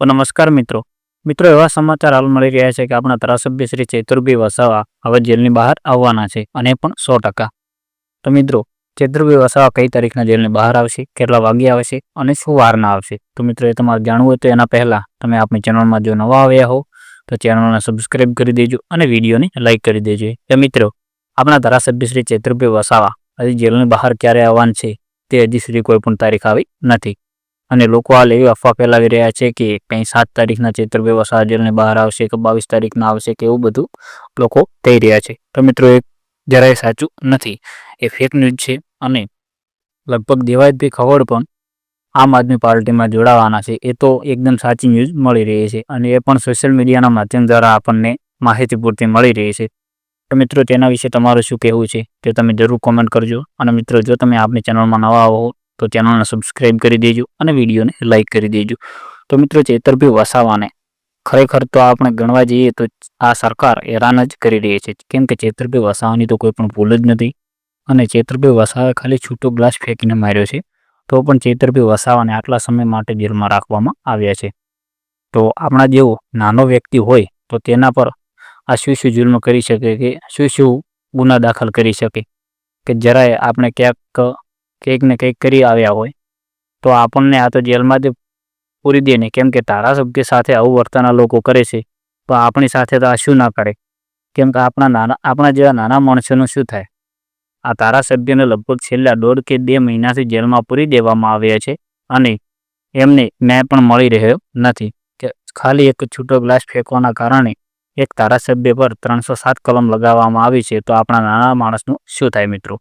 તો નમસ્કાર મિત્રો. મિત્રો એવા સમાચાર હાલ મળી રહ્યા છે કે આપણા ધારાસભ્ય શ્રી ચેતુરભાઈ વસાવા હવે જેલની બહાર આવવાના છે અને પણ સો ટકા. તો મિત્રો ચેતુરભાઈ વસાવા કઈ તારીખના જેલની બહાર આવશે, કેટલા વાગે આવશે અને શું વારના આવશે? તો મિત્રો એ તમારે જાણવું હોય તો એના પહેલાં તમે આપણી ચેનલમાં જો નવા આવ્યા હો, તો ચેનલને સબસ્ક્રાઈબ કરી દેજો અને વિડીયોને લાઇક કરી દેજો. તો મિત્રો, આપણા ધારાસભ્ય શ્રી ચેતુરભાઈ વસાવા હજી જેલની બહાર ક્યારે આવવાનું છે તે હજી સુધી કોઈ પણ તારીખ આવી નથી. અને લોકો હાલ એવી અફવા ફેલાવી રહ્યા છે કે કંઈ સાત તારીખના ચેતર વસાવા જેલને બહાર આવશે કે બાવીસ તારીખના આવશે કે એવું બધું લોકો થઈ રહ્યા છે. તો મિત્રો, એ જરાય સાચું નથી. એ ફેક ન્યૂઝ છે અને લગભગ દેવાયતભાઈ ખવડ પણ આમ આદમી પાર્ટીમાં જોડાવાના છે. એ તો એકદમ સાચી ન્યૂઝ મળી રહી છે અને એ પણ સોશિયલ મીડિયાના માધ્યમ દ્વારા આપણને માહિતી પૂરતી મળી રહી છે. તો મિત્રો, તેના વિશે તમારું શું કહેવું છે તે તમે જરૂર કોમેન્ટ કરજો. અને મિત્રો, જો તમે આપણી ચેનલમાં નવા હો તો ચેનલને સબસ્ક્રાઇબ કરી દેજો અને વિડીયોને લાઇક કરી દેજો. તો મિત્રો ચેતરભાઈ વસાવાને, ખરેખર તો આપણે ગણવા જઈએ તો આ સરકાર હેરાન જ કરી રહી છે. કેમ કે ચેતરભાઈ વસાવાની તો કોઈ પણ ભૂલ જ નથી. અને ચેતરભાઈ વસાવે ખાલી છૂટો ગ્લાસ ફેંકીને માર્યો છે. તો પણ ચેતરભાઈ વસાવાને આટલા સમય માટે જેલમાં રાખવામાં આવ્યા છે. તો આપણા જેવો નાનો વ્યક્તિ હોય તો તેના પર આ શું શું જુલ્મ કરી શકે કે શું શું ગુના દાખલ કરી શકે. કે જરાય આપણે ક્યાંક કંઈક ને કંઈક કરી આવ્યા હોય. તો આપણને આ તો જેલમાં જ પૂરી દે ને. કેમ કે ધારાસભ્ય સાથે આવું વર્તન લોકો કરે છે. તો આપણી સાથે તો આ શું ના કરે? કેમ કે આપણા નાના, આપણા જેવા નાના માણસોનું શું થાય? આ ધારાસભ્યને લગભગ છેલ્લા દોઢ કે બે મહિનાથી જેલમાં પૂરી દેવામાં આવ્યા છે અને એમને ન્યાય પણ મળી રહ્યો નથી. કે ખાલી એક છૂટો ગ્લાસ ફેંકવાના કારણે એક ધારાસભ્ય પર ત્રણસો સાત કલમ લગાવવામાં આવી છે. તો આપણા નાના માણસનું શું થાય મિત્રો?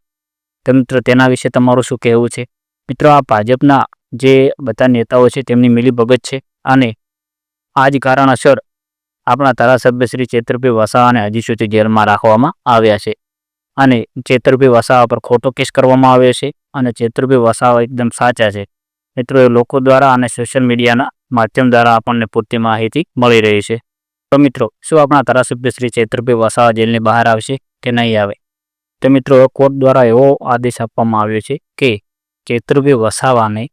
તો મિત્રો તેના વિશે તમારું શું કહેવું છે? મિત્રો, આ ભાજપના જે બધા નેતાઓ છે તેમની મિલીભગત છે અને આ જ કારણસર આપણા ધારાસભ્ય શ્રી ચેતરભાઈ વસાવાને હજી સુધી જેલમાં રાખવામાં આવ્યા છે. અને ચેતરભાઈ વસાવા પર ખોટો કેસ કરવામાં આવ્યો છે અને ચેતરભાઈ વસાવા એકદમ સાચા છે. મિત્રો, એ લોકો દ્વારા અને સોશિયલ મીડિયાના માધ્યમ દ્વારા આપણને પૂરતી માહિતી મળી રહી છે. તો મિત્રો, શું આપણા ધારાસભ્ય શ્રી ચેતરભાઈ વસાવા જેલની બહાર આવશે કે નહીં આવે? તો મિત્રો, કોર્ટ દ્વારા એવો આદેશ આપવામાં આવ્યો છે કે ચેતરભાઈ વસાવાને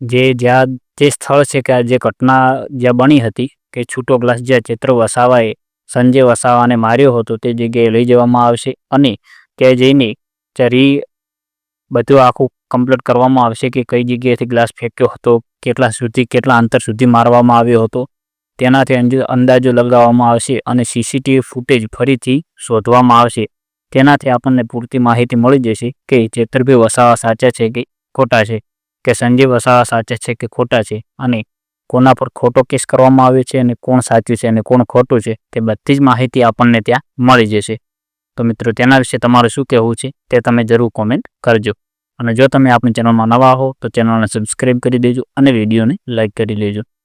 જે જ્યાં, જે સ્થળ છે કે આ જે ઘટના જ્યાં બની હતી, કે છૂટો ગ્લાસ જ્યાં ચેત્ર વસાવાએ સંજય વસાવાને માર્યો હતો, તે જગ્યાએ લઈ જવામાં આવશે અને ત્યાં જઈને ચરી બધું આખું કમ્પ્લીટ કરવામાં આવશે કે કઈ જગ્યાએથી ગ્લાસ ફેંક્યો હતો, કેટલા સુધી, કેટલા અંતર સુધી મારવામાં આવ્યો હતો, તેનાથી અંદાજો લગાવવામાં આવશે અને સીસીટીવી ફૂટેજ ફરીથી શોધવામાં આવશે. તેનાથી આપણને પૂરતી માહિતી મળી જશે કે ચેતરભાઈ વસાવા સાચા છે કે ખોટા છે, કે સંજીવ વસાવા સાચા છે કે ખોટા છે અને કોના પર ખોટો કેસ કરવામાં આવ્યો છે અને કોણ સાચું છે અને કોણ ખોટું છે, તે બધી જ માહિતી આપણને ત્યાં મળી જશે. તો મિત્રો, તેના વિશે તમારું શું કહેવું છે તે તમે જરૂર કોમેન્ટ કરજો. અને જો તમે આપણી ચેનલમાં નવા હો તો ચેનલને સબસ્ક્રાઈબ કરી દેજો અને વિડીયોને લાઇક કરી લેજો.